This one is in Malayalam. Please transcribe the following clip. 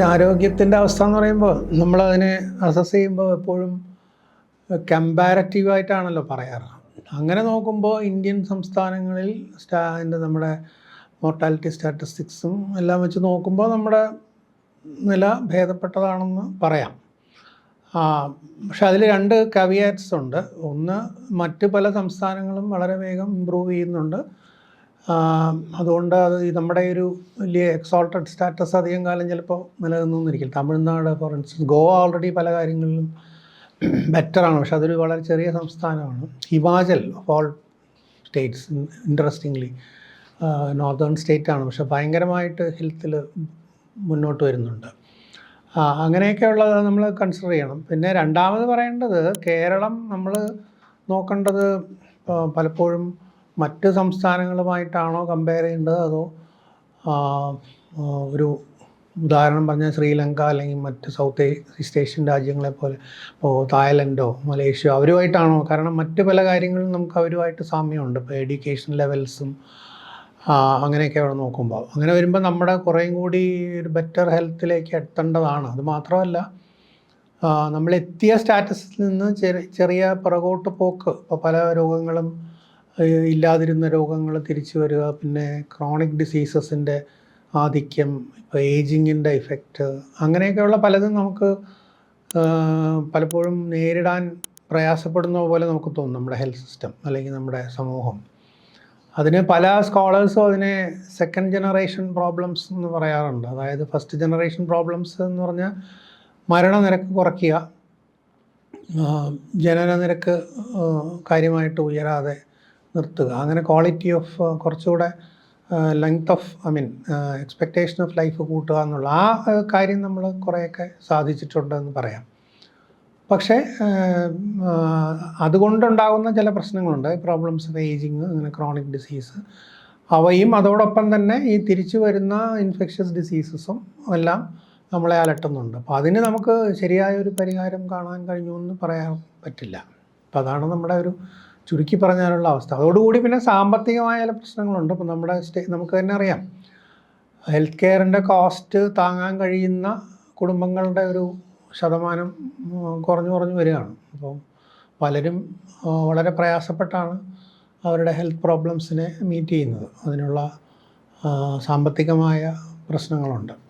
ആരോഗ്യത്തിന്റെ അവസ്ഥ എന്ന് പറയുമ്പോൾ നമ്മളതിനെ അസസ് ചെയ്യുമ്പോൾ എപ്പോഴും കമ്പാരറ്റീവായിട്ടാണല്ലോ പറയാറ്. അങ്ങനെ നോക്കുമ്പോൾ ഇന്ത്യൻ സംസ്ഥാനങ്ങളിൽ സ്റ്റാ നമ്മുടെ മോർട്ടാലിറ്റി സ്റ്റാറ്റിസ്റ്റിക്സും എല്ലാം വെച്ച് നോക്കുമ്പോൾ നമ്മുടെ നില ഭേദപ്പെട്ടതാണെന്ന് പറയാം. പക്ഷെ അതിൽ രണ്ട് കവിയാറ്റ്സ് ഉണ്ട്. ഒന്ന് മറ്റ് പല സംസ്ഥാനങ്ങളും വളരെ വേഗം ഇമ്പ്രൂവ് ചെയ്യുന്നുണ്ട്. അതുകൊണ്ട് അത് നമ്മുടെ ഒരു വലിയ എക്സോൾട്ടഡ് സ്റ്റാറ്റസ് അധികം കാലം ചിലപ്പോൾ നിലനിന്നിരിക്കില്ല Tamil Nadu for instance Goa already പല കാര്യങ്ങളിലും ബെറ്ററാണ് പക്ഷെ അതൊരു വളരെ ചെറിയ സംസ്ഥാനമാണ്. Himachal of all states interestingly northern state ആണ്. പക്ഷെ ഭയങ്കരമായിട്ട് ഹെൽത്തിൽ മുന്നോട്ട് വരുന്നുണ്ട്. അങ്ങനെയൊക്കെ അങ്ങനെയൊക്കെയുള്ളത് നമ്മൾ കൺസിഡർ ചെയ്യണം. പിന്നെ രണ്ടാമത് പറയേണ്ടത് കേരളം നമ്മൾ നോക്കേണ്ടത് പലപ്പോഴും മറ്റ് സംസ്ഥാനങ്ങളുമായിട്ടാണോ കമ്പയർ ചെയ്യേണ്ടത്? അതോ ഒരു ഉദാഹരണം പറഞ്ഞാൽ ശ്രീലങ്ക അല്ലെങ്കിൽ മറ്റ് സൗത്ത് ഈസ്റ്റ് ഏഷ്യൻ രാജ്യങ്ങളെ പോലെ ഇപ്പോൾ തായ്ലൻഡോ മലേഷ്യ അവരുമായിട്ടാണോ? കാരണം മറ്റ് പല കാര്യങ്ങളും നമുക്ക് അവരുമായിട്ട് സാമ്യമുണ്ട്. ഇപ്പോൾ എഡ്യൂക്കേഷൻ ലെവൽസും അങ്ങനെയൊക്കെ അവിടെ നോക്കുമ്പോൾ. അങ്ങനെ വരുമ്പോൾ നമ്മുടെ കുറേയും കൂടി ഒരു ബെറ്റർ ഹെൽത്തിലേക്ക് എത്തേണ്ടതാണ്. അത് മാത്രമല്ല നമ്മളെത്തിയ സ്റ്റാറ്റസിൽ നിന്ന് ചെറിയ പുറകോട്ട് പോക്ക്. ഇപ്പോൾ പല രോഗങ്ങളും ഇല്ലാതിരുന്ന രോഗങ്ങൾ തിരിച്ചു വരിക പിന്നെ ക്രോണിക് ഡിസീസസിന്റെ ആധിക്യം ഇപ്പോൾ ഏജിങ്ങിന്റെ ഇഫക്റ്റ് അങ്ങനെയൊക്കെയുള്ള പലതും നമുക്ക് പലപ്പോഴും നേരിടാൻ പ്രയാസപ്പെടുന്ന പോലെ നമുക്ക് തോന്നും നമ്മുടെ ഹെൽത്ത് സിസ്റ്റം അല്ലെങ്കിൽ നമ്മുടെ സമൂഹം. അതിന് പല സ്കോളേഴ്സും അതിനെ സെക്കൻഡ് ജനറേഷൻ പ്രോബ്ലംസ് എന്ന് പറയാറുണ്ട്. അതായത് ഫസ്റ്റ് ജനറേഷൻ പ്രോബ്ലംസ് എന്ന് പറഞ്ഞാൽ മരണനിരക്ക് കുറയ്ക്കുക ജനനനിരക്ക് ജനന നിരക്ക് കാര്യമായിട്ട് ഉയരാതെ നിർത്തുക. അങ്ങനെ ക്വാളിറ്റി ഓഫ് കുറച്ചുകൂടെ length of I mean expectation of life കൂട്ടുക എന്നുള്ള ആ കാര്യം നമ്മൾ കുറേയൊക്കെ സാധിച്ചിട്ടുണ്ടെന്ന് പറയാം. പക്ഷേ അതുകൊണ്ടുണ്ടാകുന്ന ചില പ്രശ്നങ്ങളുണ്ട്. പ്രോബ്ലംസ് ഓഫ് ഏജിങ് അങ്ങനെ ക്രോണിക് ഡിസീസ് അവയും അതോടൊപ്പം തന്നെ ഈ തിരിച്ചു വരുന്ന ഇൻഫെക്ഷ്യസ് ഡിസീസസും എല്ലാം നമ്മളെ അലട്ടുന്നുണ്ട്. അപ്പോൾ അതിന് നമുക്ക് ശരിയായ ഒരു പരിഹാരം കാണാൻ കഴിഞ്ഞു എന്ന് പറയാൻ പറ്റില്ല. അപ്പോൾ അതാണ് നമ്മുടെ ഒരു ചുരുക്കി പറഞ്ഞാലുള്ള അവസ്ഥ. അതോടുകൂടി പിന്നെ സാമ്പത്തികമായ ചില പ്രശ്നങ്ങളുണ്ട്. ഇപ്പം നമ്മുടെ സ്റ്റേ നമുക്ക് തന്നെ അറിയാം. ഹെൽത്ത് കെയറിന്റെ കോസ്റ്റ് താങ്ങാൻ കഴിയുന്ന കുടുംബങ്ങളുടെ ഒരു ശതമാനം കുറഞ്ഞു കുറഞ്ഞു വരികയാണ്. അപ്പോൾ പലരും വളരെ പ്രയാസപ്പെട്ടാണ് അവരുടെ ഹെൽത്ത് പ്രോബ്ലംസിനെ മീറ്റ് ചെയ്യുന്നത്. അതിനുള്ള സാമ്പത്തികമായ പ്രശ്നങ്ങളുണ്ട്.